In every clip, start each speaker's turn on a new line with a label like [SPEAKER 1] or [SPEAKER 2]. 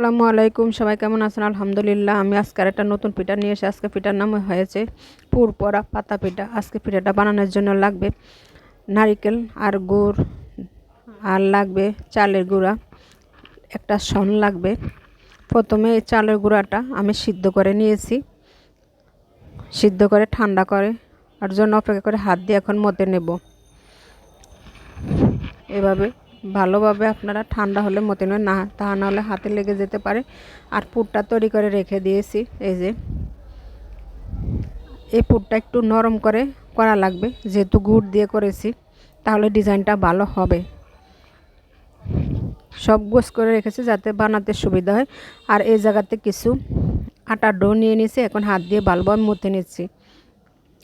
[SPEAKER 1] আসসালামু আলাইকুম, সবাই কেমন আছেন? আলহামদুলিল্লাহ, আমি আজকে একটা নতুন পিঠা নিয়ে এসে আজকে পিঠার নাম হয়েছে পুরপরা পাতা পিঠা। আজকে পিঠাটা বানানোর জন্য লাগবে নারিকেল আর গুড়, আর লাগবে চালের গুঁড়া, একটা সন লাগবে। প্রথমে এই চালের গুঁড়াটা আমি সিদ্ধ করে নিয়েছি। সিদ্ধ করে ঠান্ডা করে, আর জন্য অপেক্ষা করে হাত দিয়ে এখন মতে নেব। এভাবে ভালোভাবে আপনারা ঠান্ডা হলে মতে নেবেন না তা না হলে হাতে লেগে যেতে পারে। আর পুরটা তৈরি করে রেখে দিয়েছি, এই যে। এই পুরটা একটু নরম করে করা লাগবে, যেহেতু গুড় দিয়ে করেছি, তাহলে ডিজাইনটা ভালো হবে। সব গোস করে রেখেছি যাতে বানাতে সুবিধা হয়। আর এই জায়গাতে কিছু আটা ডো নিয়ে নিয়েছি, এখন হাত দিয়ে ভালোভাবে মতে নিচ্ছি।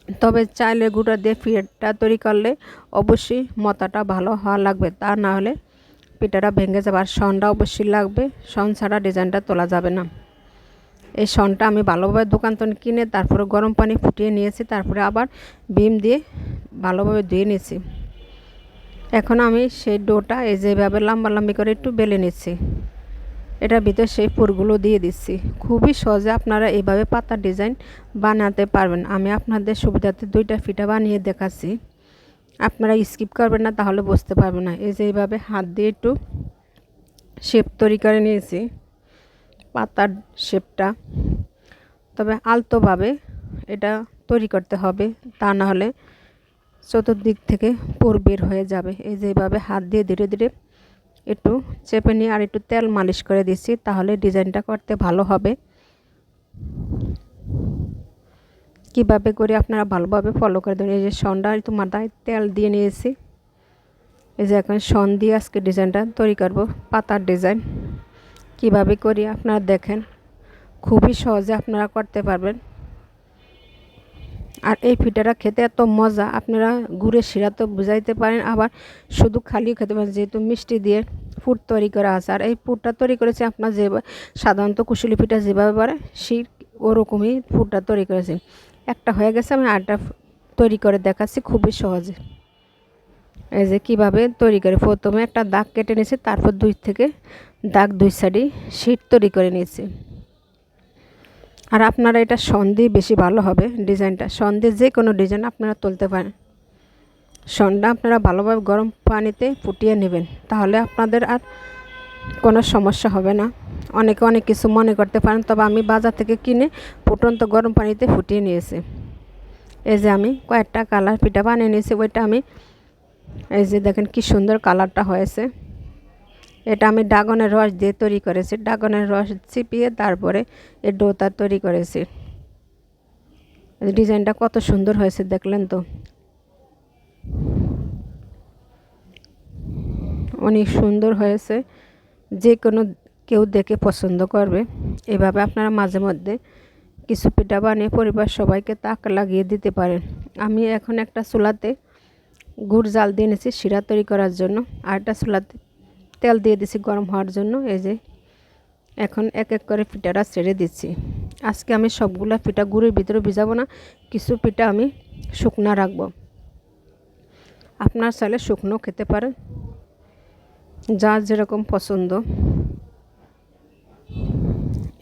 [SPEAKER 1] তবে চাইলে গুঁড়া দিয়ে পিঠাটা তৈরি করলে অবশ্যই মতাটা ভালো হওয়া লাগবে। তা না হলে পিঠাটা ভেঙে যাবে আর সনটা অবশ্যই লাগবে। সন ছাড়া ডিজাইনটা তোলা যাবে না। এই সনটা আমি ভালোভাবে দোকান তো কিনে তারপরে গরম পানি ফুটিয়ে নিয়েছি, তারপরে আবার বিম দিয়ে ভালোভাবে ধুয়ে নিয়েছি। এখন আমি সেই ডোটা এই যেভাবে লম্বা লম্বি করে একটু বেলে নিচ্ছি। এটার ভিতরে সেই পুরগুলো দিয়ে দিচ্ছি। খুবই সহজে আপনারা এইভাবে পাতার ডিজাইন বানাতে পারবেন। আমি আপনাদের সুবিধাতে দুইটা ফিটা বানিয়ে দেখাচ্ছি। আপনারা স্কিপ করবেন না, তাহলে বুঝতে পারবেন না। এই যে এইভাবে হাত দিয়ে একটু শেপ তৈরি করে নিয়েছি, পাতার শেপটা। তবে আলতোভাবে এটা তৈরি করতে হবে, তা না হলে চতুর্দিক থেকে পুর বের হয়ে যাবে। এই যে এইভাবে হাত দিয়ে ধীরে ধীরে একটু চেপে নিয়ে আর একটু তেল মালিশ করে দিচ্ছি তাহলে ডিজাইনটা করতে ভালো হবে। কীভাবে করে আপনারা ভালোভাবে ফলো করে দেবেন। এই যে সনটা একটু মাথায় তেল দিয়ে নিয়েছি। এই যে এখন সন দিয়ে আজকে ডিজাইনটা তৈরি করব, পাতার ডিজাইন। কীভাবে করি আপনারা দেখেন। খুবই সহজে আপনারা করতে পারবেন। আর এই পিঠাটা খেতে এত মজা, আপনারা গুড়ের শিরা তো বুঝাইতে পারেন, আবার শুধু খালিও খেতে পারেন, যেহেতু মিষ্টি দিয়ে ফুট তৈরি করা আছে। আর এই ফুটটা তৈরি করেছে আপনার যে সাধারণত কুশুলি পিঠা যেভাবে পারে, সেই ওরকমই ফুটটা তৈরি করেছে। একটা হয়ে গেছে, আমি আরটা তৈরি করে দেখাচ্ছি, খুবই সহজে। এই যে কীভাবে তৈরি করে, প্রথমে একটা দাগ কেটে নিয়েছি, তারপর দুই থেকে দাগ দুই সাইডে শীট তৈরি করে নিয়েছি। আর আপনারা এটা সন্ধি বেশি ভালো হবে ডিজাইনটা। সন্ধে যে কোনো ডিজাইন আপনারা তুলতে পারেন। সনটা আপনারা ভালোভাবে গরম পানিতে ফুটিয়ে নেবেন। তাহলে আপনাদের আর কোনো সমস্যা হবে না। অনেকে অনেক কিছু মনে করতে পারেন, তবে আমি বাজার থেকে কিনে ফুটন্ত গরম পানিতে ফুটিয়ে নিয়েছি। এই যে আমি কয়েকটা কালার পিঠা বানিয়ে নিয়েছি, ওইটা আমি এই যে দেখেন কি সুন্দর কালারটা হয়েছে। এটা আমি ড্রাগনের রস দিয়ে তৈরি করেছি। ড্রাগনের রস চিপিয়ে তারপরে এই ডোতা তৈরি করেছি। ডিজাইনটা কত সুন্দর হয়েছে, দেখলেন তো? অনেক সুন্দর হয়েছে। যে কোনো কেউ দেখে পছন্দ করবে। এভাবে আপনারা মাঝে মধ্যে কিছু পিঠা বানিয়ে পরিবার সবাইকে তাক লাগিয়ে দিতে পারেন। আমি এখন একটা চুলাতে গুড় জাল দিয়ে এনেছি শিরা তৈরি করার জন্য। আর একটা চুলাতে তেল দিয়ে দিছি গরম হওয়ার জন্য, এই যে এখন এক এক করে পিঠাটা ছেড়ে দিচ্ছি। আজকে আমি সবগুলা পিঠা গুড়ের ভিতরে ভিজাবো না, কিছু পিঠা আমি শুকনো রাখব। আপনার চাইলে শুকনো খেতে পারেন, যার যেরকম পছন্দ।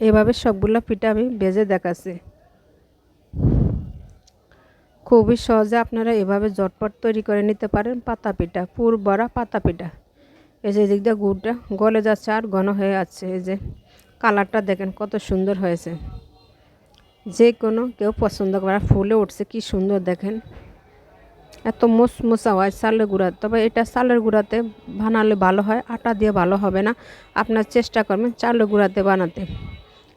[SPEAKER 1] এভাবে সবগুলো পিঠা আমি ভেজে দেখাচ্ছি। খুবই সহজে আপনারা এভাবে জটপট তৈরি করে নিতে পারেন পাতা পিঠা, পুর বড়া পাতা পিঠা। এই যে এদিক দিয়ে গুড়টা গলে যাচ্ছে আর ঘন হয়ে আছে। এই যে কালারটা দেখেন কত সুন্দর হয়েছে। যে কোনো কেউ পছন্দ করে ফুলে উঠছে, কি সুন্দর দেখেন। এত মোচমোচা হয় চালের গুঁড়া। তবে এটা চালের গুঁড়াতে বানালে ভালো হয়, আটা দিয়ে ভালো হবে না। আপনার চেষ্টা করবেন চালের গুঁড়াতে বানাতে।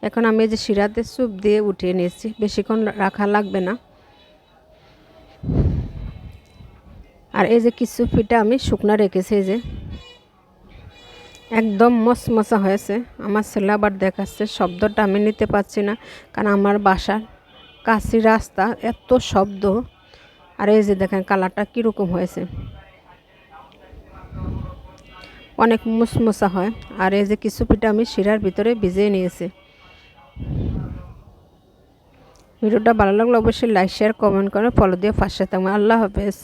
[SPEAKER 1] এখন আমি এই যে শিরাতে স্যুপ দিয়ে উঠিয়ে নিয়েছি, বেশিক্ষণ রাখা লাগবে না। আর এই যে কিছু পিঠা আমি শুকনা রেখেছি, এই যে একদম মশমশা হয়েছে। আমার ছেলে আবার দেখাচ্ছে, শব্দটা আমি নিতে পারছি না, কারণ আমার বাসার কাশি রাস্তা এত শব্দ। আর এই যে দেখেন কালারটা কীরকম হয়েছে। অনেক মুসমুসা হয়। আর এই যে কিছু পিঠা আমি শিরার ভিতরে ভিজিয়ে নিয়েছি। ভিডিওটা ভালো লাগলে অবশ্যই লাইক শেয়ার কমেন্ট করে ফলো দিয়ে পাশে থাকবেন। আল্লাহ হাফেজ।